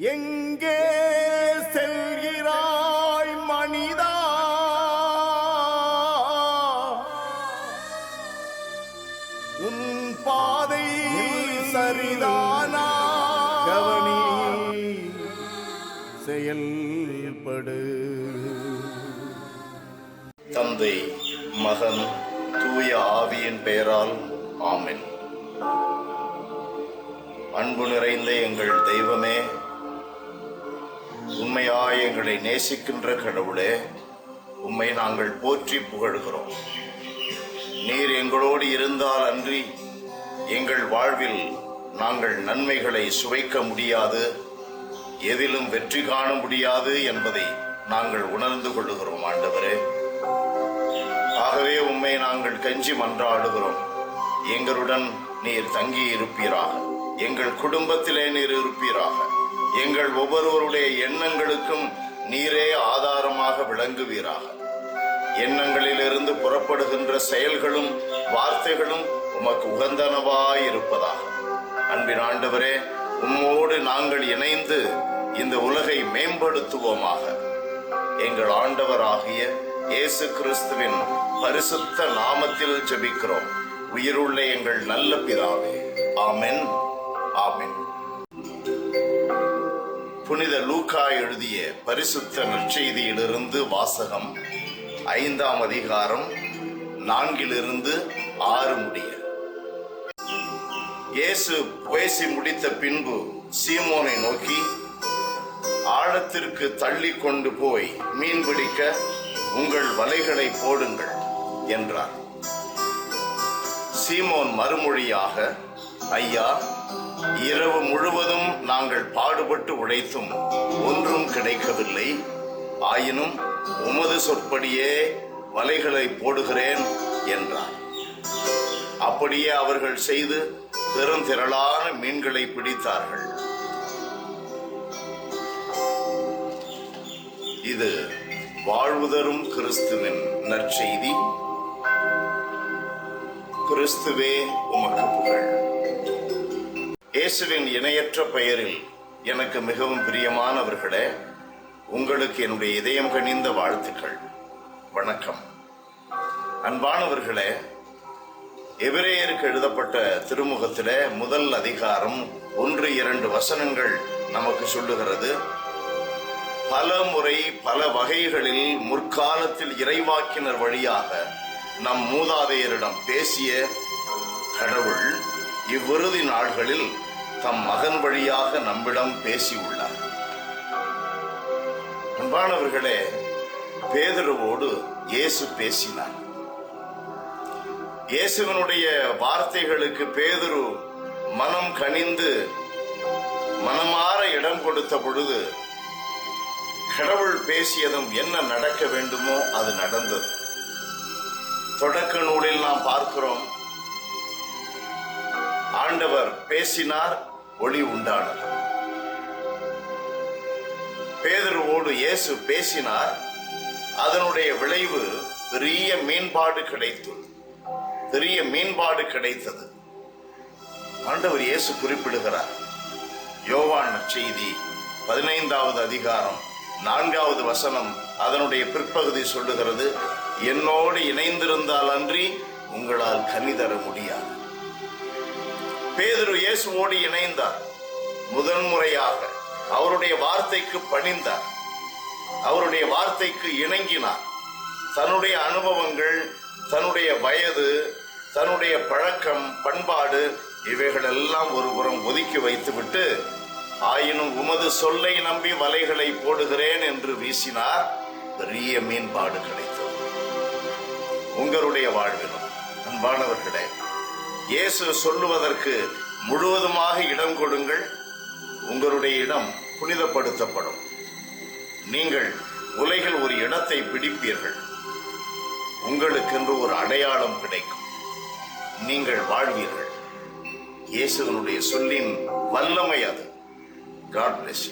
எங்கே செல்கிறாய் மனிதா? உன் பாதை சரிதானா? கவனி செயல்படு. தந்தை மகன் தூய ஆவியின் பெயரால் ஆமென். அன்பு நிறைந்த எங்கள் தெய்வமே உண்மையாய் எங்களை நேசிக்கின்ற கடவுளே உம்மை நாங்கள் போற்றி புகழ்கிறோம். நீர் எங்களோடு இருந்தால் அன்றி எங்கள் வாழ்வில் நாங்கள் நன்மைகளை சுவைக்க முடியாது எதிலும் வெற்றி காண முடியாது என்பதை நாங்கள் உணர்ந்து கொள்ளுகிறோம் ஆண்டவரே. ஆகவே உம்மை நாங்கள் கஞ்சி மன்றாடுகிறோம். எங்களுடன் நீர் தங்கி இருப்பீராக எங்கள் குடும்பத்திலே நீர் இருப்பீராக. எங்கள் ஒவ்வொருவருடைய எண்ணங்களுக்கும் நீரே ஆதாரமாக விளங்குவீராக. எண்ணங்களிலிருந்து புறப்படுகின்ற செயல்களும் வார்த்தைகளும் உமக்கு உகந்தனவாய் இருப்பதாக அன்பின் ஆண்டவரே உம்மோடு நாங்கள் இணைந்து இந்த உலகை மேம்படுத்துவோமாக. எங்கள் ஆண்டவராகிய இயேசு கிறிஸ்துவின் பரிசுத்த நாமத்தில் ஜெபிக்கிறோம். உயிருள்ள எங்கள் நல்ல பிதாவே. ஆமென். ஆமென். புனித லூக்கா எழுதிய பரிசுத்த நற்செய்தியிலிருந்து வாசகம் ஐந்தாம் அதிகாரம் நான்கிலிருந்து ஆறு முடிய. இயேசு பேசி முடித்த பின்பு சீமோனை நோக்கி ஆழத்திற்கு தள்ளி கொண்டு போய் மீன் பிடிக்க உங்கள் வலைகளை போடுங்கள் என்றார். சீமோன் மறுமொழியாக ஐயா இரவு முழுவதும் நாங்கள் பாடுபட்டு உழைத்தும் ஒன்றும் கிடைக்கவில்லை. ஆயினும் உமது சொற்படியே வலைகளை போடுகிறேன் என்றார். அப்படியே அவர்கள் செய்து பெருந்திரளான மீன்களை பிடித்தார்கள். இது வாழ்வுதரும் கிறிஸ்துவின் நற்செய்தி. கிறிஸ்துவே உமக்கு புகழ். இயேசுவின் இணையற்ற பெயரில் எனக்கு மிகவும் பிரியமானவர்களே உங்களுக்கு என்னுடைய இதயம் கணிந்த வாழ்த்துக்கள். வணக்கம். அன்பானவர்களே எபிரேயருக்கு எழுதப்பட்ட திருமுகத்தில் முதல் அதிகாரம் ஒன்று இரண்டு வசனங்கள் நமக்கு சொல்லுகிறது. பல முறை பல வகைகளில் முற்காலத்தில் இறைவாக்கினர் வழியாக நம் மூதாதையரிடம் பேசிய கடவுள் இவ்விறுதி நாள்களில் தம் மகன் வழியாக நம்மிடம் பேசியுள்ளார். அன்பானவர்களே பேதுருவோடு இயேசு பேசினார். இயேசுவனுடைய வார்த்தைகளுக்கு பேதுரு மனம் கனிந்து மனமாற இடம் கொடுத்த பொழுது கடவுள் பேசியதும் என்ன நடக்க வேண்டுமோ அது நடந்தது. தொடக்க நூலில் நாம் பார்க்கிறோம் ஆண்டவர் பேசினார் ஒளி உண்டானது. பேதருவோடு இயேசு பேசினார் அதனுடைய விளைவு பெரிய மீன்பாடு கிடைத்தது. பெரிய மீன்பாடு கிடைத்தது. ஆண்டவர் இயேசு குறிப்பிடுகிறார். யோவான் செய்தி பதினைந்தாவது அதிகாரம் நான்காவது வசனம் அதனுடைய பிற்பகுதி சொல்லுகிறது என்னோடு இணைந்திருந்தால் அன்றி உங்களால் கனி தர முடியாது. பேதுரு இயேசுவோடு இணைந்தார். முதன்முறையாக அவருடைய வார்த்தைக்கு பணிந்தார். அவருடைய வார்த்தைக்கு இணங்கினார். தன்னுடைய அனுபவங்கள் தன்னுடைய வயது தன்னுடைய பழக்கம் பண்பாடு இவைகளெல்லாம் ஒருபுறம் ஒதுக்கி வைத்துவிட்டு ஆயினும் உமது சொல்லை நம்பி வலைகளை போடுகிறேன் என்று வீசினார். பெரிய மீன்பாடு கிடைத்தது. உங்களுடைய வாழ்விலும் அன்பானவர்களே இயேசு சொல்லுவதற்கு முழுவதுமாக இடம் கொடுங்கள். உங்களுடைய இடம் புனிதப்படுத்தப்படும். நீங்கள் உலகில் ஒரு இடத்தை பிடிப்பீர்கள். உங்களுக்கென்று ஒரு அடையாளம் கிடைக்கும். நீங்கள் வாழ்வீர்கள். இயேசுவனுடைய சொல்லின் வல்லமை அது. God plus